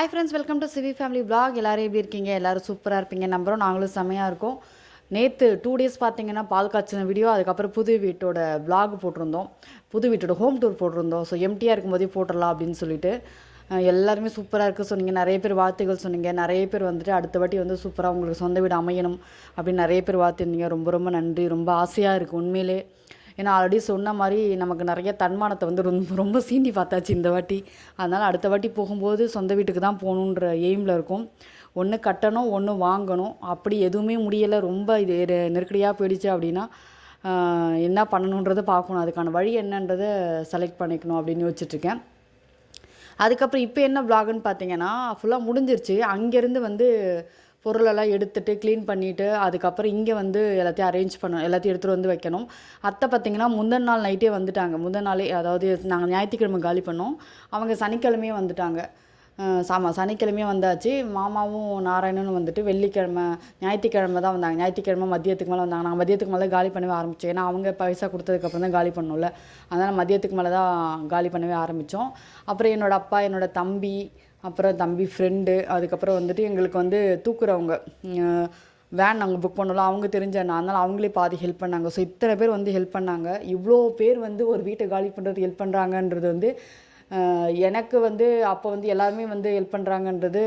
Hi friends welcome to Sivi family vlog எல்லோரும் எப்படி இருக்கீங்க? எல்லோரும் சூப்பராக இருப்பீங்க. நம்புகிறோம் நாங்களும் செம்மையாக இருக்கோம். நேற்று டூ டேஸ் பார்த்தீங்கன்னா பால் காய்ச்சின வீடியோ அதுக்கப்புறம் புது வீட்டோட பிளாக் போட்டிருந்தோம். புது வீட்டோட ஹோம் டூர் போட்டிருந்தோம். ஸோ எம்டியாக இருக்கும்போதே போட்டுடலாம் அப்படின்னு சொல்லிட்டு எல்லாருமே சூப்பராக இருக்குது சொன்னீங்க நிறைய பேர் வார்த்தைகள் சொன்னீங்க. நிறைய பேர் வந்துட்டு அடுத்த வாட்டி வந்து சூப்பராக உங்களுக்கு சொந்த வீடு அமையணும் அப்படின்னு நிறைய பேர் வாழ்த்துருந்தீங்க. ரொம்ப ரொம்ப நன்றி. ரொம்ப ஆசையாக இருக்குது உண்மையிலே. ஏன்னா ஆல்ரெடி சொன்ன மாதிரி நமக்கு நிறைய தன்மானத்தை வந்து ரொம்ப ரொம்ப சீண்டி பார்த்தாச்சு இந்த வாட்டி. அதனால் அடுத்த வாட்டி போகும்போது சொந்த வீட்டுக்கு தான் போகணுன்ற எய்மில் இருக்கும். ஒன்று கட்டணும் ஒன்று வாங்கணும். அப்படி எதுவுமே முடியலை. ரொம்ப இது நெருக்கடியாக போயிடுச்சு அப்படின்னா என்ன பண்ணணுன்றதை பார்க்கணும். அதுக்கான வழி என்னன்றதை செலக்ட் பண்ணிக்கணும் அப்படின்னு யோசிச்சுட்ருக்கேன் அதுக்கப்புறம் இப்போ என்ன பிளாக்னு பார்த்தீங்கன்னா ஃபுல்லாக முடிஞ்சிருச்சு. அங்கேருந்து வந்து பொருளெல்லாம் எடுத்துட்டு க்ளீன் பண்ணிவிட்டு அதுக்கப்புறம் இங்கே வந்து எல்லாத்தையும் அரேஞ்ச் பண்ணணும் எல்லாத்தையும் எடுத்துகிட்டு வந்து வைக்கணும். அத்தை பார்த்திங்கன்னா முந்தின நாள் நைட்டே வந்துட்டாங்க. முந்தின நாளே அதாவது நாங்கள் ஞாயிற்றுக்கிழமை காலி பண்ணோம். அவங்க சனிக்கிழமையே வந்துட்டாங்க. ஆமாம் சனிக்கிழமையே வந்தாச்சு. மாமாவும் நாராயணனும் வந்துட்டு வெள்ளிக்கிழமை ஞாயிற்றுக்கிழமை தான் வந்தாங்க. ஞாயிற்றுக்கிழமை மதியத்துக்கு மேலே வந்தாங்க. நாங்கள் மதியத்துக்கு மேலே காலி பண்ணவே ஆரம்பித்தோம் ஏன்னா அவங்க பைசா கொடுத்ததுக்கப்புறம் தான் காலி பண்ணோம்ல. அதனால் மதியத்துக்கு மேலே தான் காலி பண்ணவே ஆரம்பித்தோம் அப்புறம் என்னோடய அப்பா என்னோட தம்பி அப்புறம் தம்பி ஃப்ரெண்டு அதுக்கப்புறம் வந்துட்டு எங்களுக்கு வந்து தூக்குறவங்க வேன் நாங்கள் புக் பண்ணலாம் அவங்க தெரிஞ்ச அதனால் அவங்களே பாதி ஹெல்ப் பண்ணாங்க. ஸோ இத்தனை பேர் வந்து ஹெல்ப் பண்ணாங்க. இவ்வளோ பேர் வந்து ஒரு வீட்டை காலி பண்ணுறதுக்கு ஹெல்ப் பண்ணுறாங்கன்றது வந்து எனக்கு வந்து அப்போ வந்து எல்லாருமே வந்து ஹெல்ப் பண்ணுறாங்கன்றது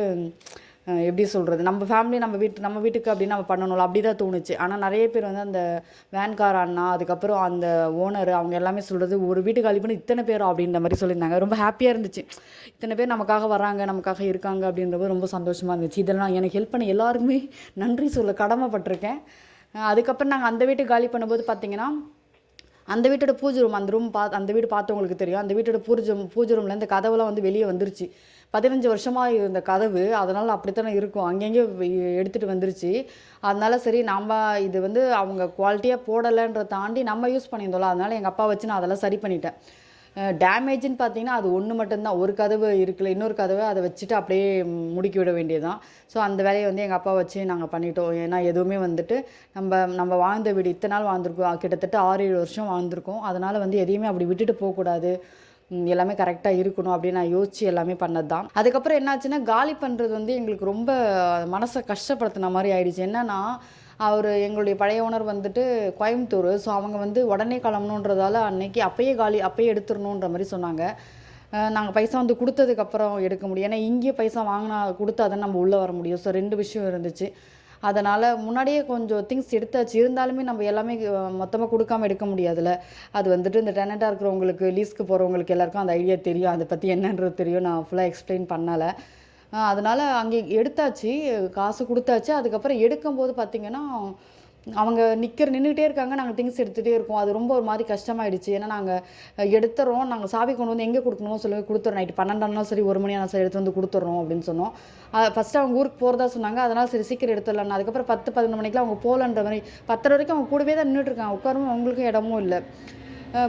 எப்படி சொல்கிறது நம்ம ஃபேமிலி நம்ம வீட்டு நம்ம வீட்டுக்கு அப்படின்னு நம்ம பண்ணணும்ல அப்படி தான் தோணுச்சு. ஆனால் நிறைய பேர் வந்து அந்த வேன்கார அண்ணா அதுக்கப்புறம் அந்த ஓனர் அவங்க எல்லாமே சொல்கிறது ஒரு வீட்டுக்கு காலி பண்ணி இத்தனை பேரும் அப்படின்ற மாதிரி சொல்லியிருந்தாங்க. ரொம்ப ஹாப்பியாக இருந்துச்சு. இத்தனை பேர் நமக்காக வராங்க நமக்காக இருக்காங்க அப்படின்றது ரொம்ப சந்தோஷமாக இருந்துச்சு. இதெல்லாம் எனக்கு ஹெல்ப் பண்ண எல்லாருக்குமே நன்றி சொல்ல கடமைப்பட்டிருக்கேன். அதுக்கப்புறம் நாங்கள் அந்த வீட்டுக்கு காலி பண்ணும்போது பார்த்தீங்கன்னா அந்த வீட்டோட பூஜை ரூம் அந்த ரூம் பா அந்த வீடு பார்த்தவங்களுக்கு தெரியும். அந்த வீட்டோட பூஜை பூஜை ரூமில் இந்த கதவுலாம் வந்து வெளியே வந்துருச்சு. பதினஞ்சு வருஷமாக இருந்த கதவு அதனால் அப்படித்தானே இருக்கும். அங்கங்கே எடுத்துகிட்டு வந்துருச்சு. அதனால சரி நம்ம இது வந்து அவங்க குவாலிட்டியாக போடலைன்ற தாண்டி நம்ம யூஸ் பண்ணியிருந்தோம்ல. அதனால் எங்கள் அப்பா வச்சு நான் அதெல்லாம் சரி பண்ணிட்டேன். டேமேஜ்னு பார்த்தீங்கன்னா அது ஒன்று மட்டும்தான். ஒரு கதவு இருக்குல்ல இன்னொரு கதவை அதை வச்சுட்டு அப்படியே முடுக்கி விட வேண்டியதுதான். ஸோ அந்த வேலையை வந்து எங்கள் அப்பா வச்சு நாங்கள் பண்ணிட்டோம். ஏன்னா எதுவுமே வந்துட்டு நம்ம நம்ம வாழ்ந்த வீடு இத்தனை நாள் வாழ்ந்துருக்கோம். கிட்டத்தட்ட ஆறு ஏழு வருஷம் வாழ்ந்திருக்கோம். அதனால் வந்து எதையுமே அப்படி விட்டுட்டு போகக்கூடாது. எல்லாமே கரெக்டாக இருக்கணும் அப்படின்னு நான் யோசிச்சு எல்லாமே பண்ணது தான் அதுக்கப்புறம் என்னாச்சுன்னா காலி பண்ணுறது வந்து எங்களுக்கு ரொம்ப மனசை கஷ்டப்படுத்தின மாதிரி ஆயிடுச்சு. என்னன்னா அவர் எங்களுடைய பழைய ஓனர் வந்துட்டு கோயம்புத்தூர். ஸோ அவங்க வந்து உடனே கிளம்பணுன்றதால அன்னைக்கு அப்பயே காலி அப்பயே எடுத்துடணுன்ற மாதிரி சொன்னாங்க. நாங்கள் பைசா வந்து கொடுத்ததுக்கப்புறம் எடுக்க முடியும். ஏன்னா இங்கேயே பைசா வாங்கினா கொடுத்தா தான் நம்ம உள்ளே வர முடியும். ஸோ ரெண்டு விஷயம் இருந்துச்சு. அதனால் முன்னாடியே கொஞ்சம் திங்ஸ் எடுத்தாச்சு இருந்தாலுமே நம்ம எல்லாமே மொத்தமாக கொடுக்காம எடுக்க முடியாதுல்ல. அது வந்துட்டு இந்த டெனண்ட்டாக இருக்கிறவங்களுக்கு லீஸ்க்கு போகிறவங்களுக்கு எல்லாருக்கும் அந்த ஐடியா தெரியும். அதை பற்றி என்னன்றது தெரியும். நான் ஃபுல்லாக எக்ஸ்பிளைன் பண்ணலை. அதனால் அங்கே எடுத்தாச்சு காசு கொடுத்தாச்சு. அதுக்கப்புறம் எடுக்கும்போது பார்த்திங்கன்னா அவங்க நிற்கிற நின்றுட்டே இருக்காங்க நாங்கள் திங்ஸ் எடுத்துகிட்டே இருக்கோம். அது ரொம்ப ஒரு மாதிரி கஷ்டமாயிடுச்சு. ஏன்னா நாங்கள் எடுத்துறோம். நாங்கள் சாவி கொண்டு வந்து எங்கே கொடுக்கணுமோ சொல்லி கொடுத்துறோம். நைட்டு பன்னெண்டானாலும் சரி ஒரு மணி ஆனால் சரி எடுத்து வந்து கொடுத்துட்றோம் அப்படின்னு சொன்னோம். ஃபஸ்ட்டு அவங்க ஊருக்கு போகிறதா சொன்னாங்க. அதனால் சரி சீக்கிரம் எடுத்துடலாம் அதுக்கப்புறம் பத்து பதினொன்று மணிக்கெலாம் அவங்க போகலன்ற மாதிரி பத்தரை வரைக்கும் அவங்க கூடவே தான் நின்றுட்டு இருக்காங்க. உட்காரும் அவங்களுக்கும் இடமும் இல்லை.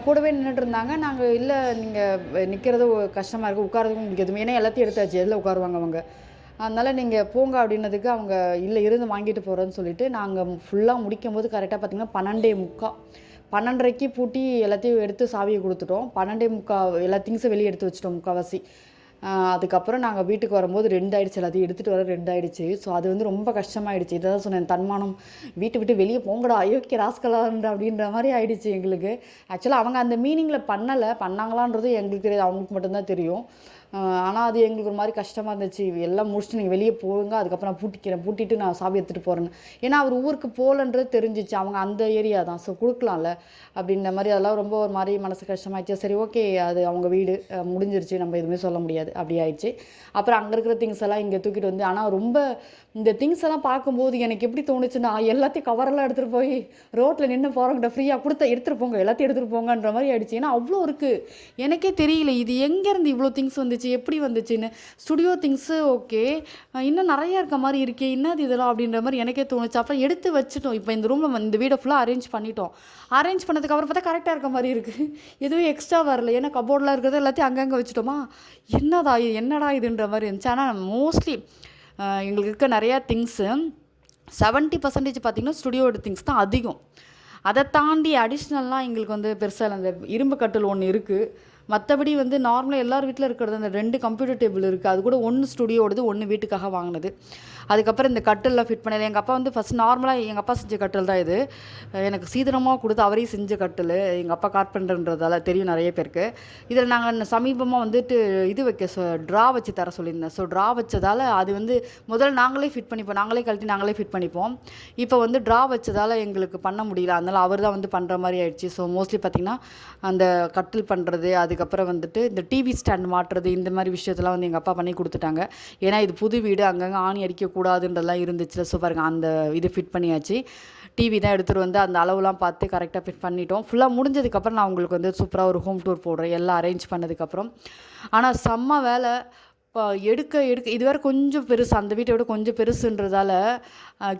கூடவே நின்றுட்டு இருந்தாங்க. நாங்கள் இல்லை நீங்கள் நிற்கிறது கஷ்டமாக இருக்குது உட்காரதுக்கும் உங்களுக்கு எதுவுமே ஏன்னா எல்லாத்தையும் எடுத்தாச்சு. எதில் உட்காருவாங்க அவங்க? அதனால் நீங்கள் போங்க அப்படின்னதுக்கு அவங்க இல்லை இருந்து வாங்கிட்டு போகிறேன்னு சொல்லிட்டு நாங்கள் ஃபுல்லாக முடிக்கும் போது கரெக்டாக பார்த்தீங்கன்னா பன்னெண்டே முக்கா. பன்னெண்டரைக்கு பூட்டி எல்லாத்தையும் எடுத்து சாவியை கொடுத்துட்டோம். பன்னெண்டே முக்கா எல்லா திங்ஸும் வெளியே எடுத்து வச்சிட்டோம் முக்கால்வாசி அதுக்கப்புறம் நாங்கள் வீட்டுக்கு வரும்போது ரெண்டு ஆயிடுச்சு எல்லாத்தையும் எடுத்துகிட்டு வர ரெண்டு ஆயிடுச்சு. ஸோ அது வந்து ரொம்ப கஷ்டமாயிடுச்சு. இதை தான் சொன்னேன் தன்மானம் வீட்டு விட்டு வெளியே போங்கடா அயோக்கிய ராஸ்கலான்ற அப்படின்ற மாதிரி ஆயிடுச்சு எங்களுக்கு. ஆக்சுவலாக அவங்க அந்த மீனிங்கில் பண்ணலை. பண்ணாங்களான்றது எங்களுக்கு தெரியாது. அவங்களுக்கு மட்டும்தான் தெரியும். ஆனால் அது எங்களுக்கு ஒரு மாதிரி கஷ்டமாக இருந்துச்சு. எல்லாம் முடிச்சுட்டு நீங்கள் வெளியே போங்க அதுக்கப்புறம் நான் பூட்டிக்கிறேன். பூட்டிட்டு நான் சாவி எடுத்துகிட்டு போகிறேன்னு ஏன்னா அவர் ஊருக்கு போகலன்றது தெரிஞ்சிச்சு. அவங்க அந்த ஏரியா தான். ஸோ கொடுக்கலாம்ல அப்படின்ற மாதிரி அதெல்லாம் ரொம்ப ஒரு மாதிரி மனசு கஷ்டமாயிடுச்சு. சரி ஓகே அது அவங்க வீடு முடிஞ்சிருச்சு. நம்ம எதுவுமே சொல்ல முடியாது. அப்படி ஆயிடுச்சு. அப்புறம் அங்கே இருக்கிற திங்ஸ் எல்லாம் இங்கே தூக்கிட்டு வந்து ஆனால் ரொம்ப இந்த திங்ஸ் எல்லாம் பார்க்கும்போது எனக்கு எப்படி தோணுச்சுன்னா எல்லாத்தையும் கவரெல்லாம் எடுத்துகிட்டு போய் ரோட்டில் நின்று போகிறவங்கிட்ட ஃப்ரீயாக கொடுத்த எடுத்துகிட்டு போங்க எல்லாத்தையும் எடுத்துகிட்டு போங்கன்ற மாதிரி ஆயிடுச்சு. ஏன்னா அவ்வளோ இருக்குது எனக்கே தெரியல இது எங்கேருந்து இவ்வளோ திங்ஸ் வந்துச்சு? எப்படி வந்துச்சுன்னு? ஸ்டுடியோ திங்ஸு ஓகே இன்னும் நிறையா இருக்க மாதிரி இருக்கே என்னது இதெல்லாம் அப்படின்ற மாதிரி எனக்கே தோணுச்சு. அப்புறம் எடுத்து வச்சுட்டோம். இப்போ இந்த ரூமில் இந்த வீடை ஃபுல்லாக அரேஞ்ச் பண்ணிட்டோம். அரேஞ்ச் பண்ணதுக்கப்புறம் பார்த்தா கரெக்டாக இருக்க மாதிரி இருக்குது எதுவும் எக்ஸ்ட்ரா வரல. ஏன்னா கபோர்டில் இருக்கிறது எல்லாத்தையும் அங்கங்கே வச்சுட்டோமா? என்னடா இது? என்னடா இதுன்ற மாதிரி இருந்துச்சு. ஆனால் மோஸ்ட்லி எங்களுக்கு இருக்க நிறையா திங்ஸு செவன்ட்டி பர்சன்டேஜ் பார்த்திங்கன்னா ஸ்டுடியோட திங்ஸ் தான் அதிகம். அதை தாண்டி அடிஷ்னல்லாம் எங்களுக்கு வந்து பெருசாக அந்த இரும்பு கட்டில் ஒன்று இருக்குது மற்றபடி வந்து நார்மலாக எல்லார் வீட்டில் இருக்கிறது அந்த ரெண்டு கம்ப்யூட்டர் டேபிள் இருக்குது அது கூட ஒன்று ஸ்டுடியோடது ஒன்று வீட்டுக்காக வாங்கினது. அதுக்கப்புறம் இந்த கட்டிலில் ஃபிட் பண்ணல. எங்கள் அப்பா வந்து ஃபஸ்ட் நார்மலாக எங்கள் அப்பா செஞ்ச கட்டில் தான் இது. எனக்கு சீதனமாக கொடுத்து அவரே செஞ்ச கட்டில். எங்கள் அப்பா கார்பெண்டர்ன்றதால தெரியும் நிறைய பேருக்கு. இதில் நாங்கள் சமீபமாக வந்துட்டு இது வைக்க சொ ட்ரா வச்சு தர சொல்லியிருந்தேன். ஸோ ட்ரா வச்சதால் அது வந்து முதல்ல நாங்களே ஃபிட் பண்ணிப்போம். நாங்களே கழட்டி நாங்களே ஃபிட் பண்ணிப்போம். இப்போ வந்து ட்ரா வச்சதால் எங்களுக்கு பண்ண முடியல. அதனால் அவர் தான் வந்து பண்ணுற மாதிரி ஆயிடுச்சு. ஸோ மோஸ்ட்லி பார்த்திங்கன்னா அந்த கட்டில் பண்ணுறது அதுக்கப்புறம் வந்துட்டு இந்த டிவி ஸ்டாண்ட் மாட்டுறது இந்த மாதிரி விஷயத்தெல்லாம் வந்து எங்கள் அப்பா பண்ணி கொடுத்துட்டாங்க. ஏன்னா இது புது வீடு. அங்கங்கே ஆணி அடிக்க கூடாதுன்றதெல்லாம் இருந்துச்சுல ஸோ அந்த இது ஃபிட் பண்ணியாச்சு. டிவி தான் எடுத்துகிட்டு வந்து அந்த அளவுலாம் பார்த்து கரெக்டாக ஃபிட் பண்ணிட்டோம். ஃபுல்லாக முடிஞ்சதுக்கப்புறம் நான் உங்களுக்கு வந்து சூப்பராக ஒரு ஹோம் டூர் போடுறேன். எல்லாம் அரேஞ்ச் பண்ணதுக்கப்புறம். ஆனால் செம்ம வேலை. இப்போ எடுக்க எடுக்க இதுவரை கொஞ்சம் பெருசு. அந்த வீட்டை விட கொஞ்சம் பெருசுன்றதால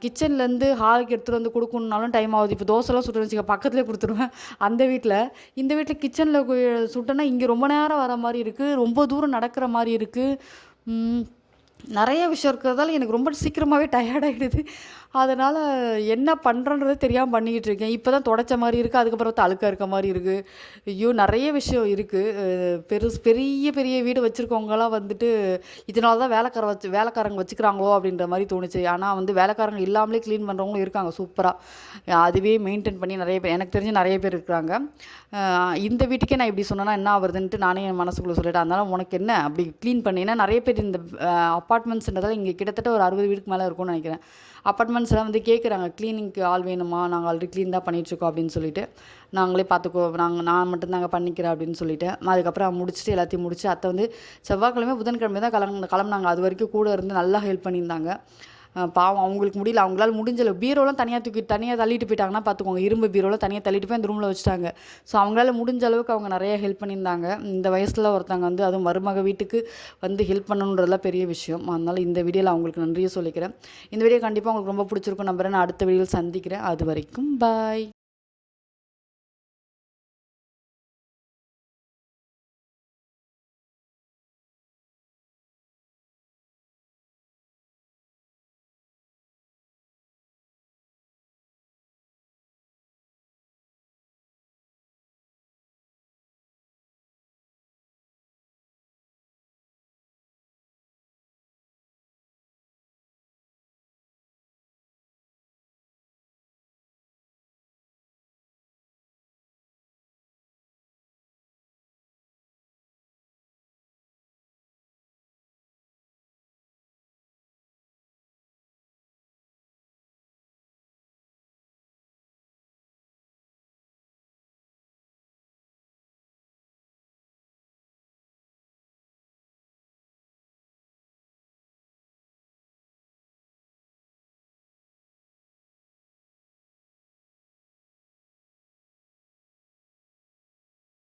கிச்சன்லேருந்து ஹாலுக்கு எடுத்துகிட்டு வந்து கொடுக்கணுன்னாலும் டைம் ஆகுது. இப்போ தோசைலாம் சுட்டு வச்சுக்க பக்கத்துலேயே கொடுத்துருவேன். அந்த வீட்டில் இந்த வீட்டில் கிச்சனில் சுட்டேன்னா இங்கே ரொம்ப நேரம் வர மாதிரி இருக்குது ரொம்ப தூரம் நடக்கிற மாதிரி இருக்குது நிறைய விஷயம் இருக்கிறதால எனக்கு ரொம்ப சீக்கிரமாகவே டயர்ட் ஆகிடுது அதனால் என்ன பண்ணுறன்றதே தெரியாமல் பண்ணிக்கிட்டு இருக்கேன். இப்போ தான் தொடச்ச மாதிரி இருக்குது அதுக்கப்புறம் பார்த்தா இருக்க மாதிரி இருக்குது ஐயோ நிறைய விஷயம் இருக்குது பெருசு பெரிய பெரிய வீடு வச்சுருக்கவங்களாம் வந்துட்டு இதனால தான் வேலைக்கார வச்சு வேலைக்காரங்க வச்சுக்கிறாங்களோ அப்படின்ற மாதிரி தோணுச்சு. ஆனால் வந்து வேலைக்காரங்க இல்லாமலே க்ளீன் பண்ணுறவங்களும் இருக்காங்க சூப்பராக அதுவே மெயின்டைன் பண்ணி நிறைய பேர் எனக்கு தெரிஞ்சு நிறைய பேர் இருக்கிறாங்க. இந்த வீட்டுக்கே நான் இப்படி சொன்னேன்னா என்ன ஆகுதுன்ட்டு நானே என் மனசுக்குள்ளே சொல்லிட்டேன். அதனால் உனக்கு என்ன? அப்படி க்ளீன் பண்ணினா நிறைய பேர் இந்த அப்பா அப்பார்ட்மெண்ட்ஸ்ன்றதால இங்கே கிட்டத்தட்ட ஒரு அறுபது வீட்டுக்கு மேலே இருக்கும்னு நினைக்கிறேன். அப்பார்ட்மெண்ட்ஸ்லாம் வந்து கேட்குறாங்க க்ளீனிங்க்கு ஆள் வேணுமா? நாங்கள் ஆல்ரெடி க்ளீன் தான் பண்ணிகிட்ருக்கோம் அப்படின்னு சொல்லிட்டு. நாங்களே பார்த்துக்கோ நாங்கள் நான் மட்டும் தாங்க பண்ணிக்கிறேன் அப்படின்னு சொல்லிட்டேன் அதுக்கப்புறம் முடிச்சுட்டு எல்லாத்தையும் முடிச்சு அத்தை வந்து செவ்வாய்க்கிழமை புதன்கிழமை தான் கிளம்பு கிளம்புனாங்க. அது வரைக்கும் கூட இருந்து நல்லா ஹெல்ப் பண்ணியிருந்தாங்க. பாவம் அவங்களுக்கு முடியல. அவங்களால முடிஞ்ச பீரோலாம் தனியாக தூக்கி தனியாக தள்ளிட்டு போயிட்டாங்கன்னா பார்த்துக்கோங்க இரும்பு பீரோலாம் தனியாக தள்ளிட்டு போய் அந்த ரூமில் வச்சுட்டாங்க. ஸோ அவங்களால முடிஞ்ச அளவுக்கு அவங்க நிறைய ஹெல்ப் பண்ணியிருந்தாங்க. இந்த வயசில் ஒருத்தவங்க வந்து அதுவும் மருமக வீட்டுக்கு வந்து ஹெல்ப் பண்ணணுன்றதுலாம் பெரிய விஷயம். அதனால் இந்த வீடியோவில் அவங்களுக்கு நன்றியை சொல்லிக்கிறேன். இந்த வீடியோ கண்டிப்பாக உங்களுக்கு ரொம்ப பிடிச்சிருக்கும் நம்புறேன். நான் அடுத்த வீடியோவில் சந்திக்கிறேன். அது வரைக்கும் பாய்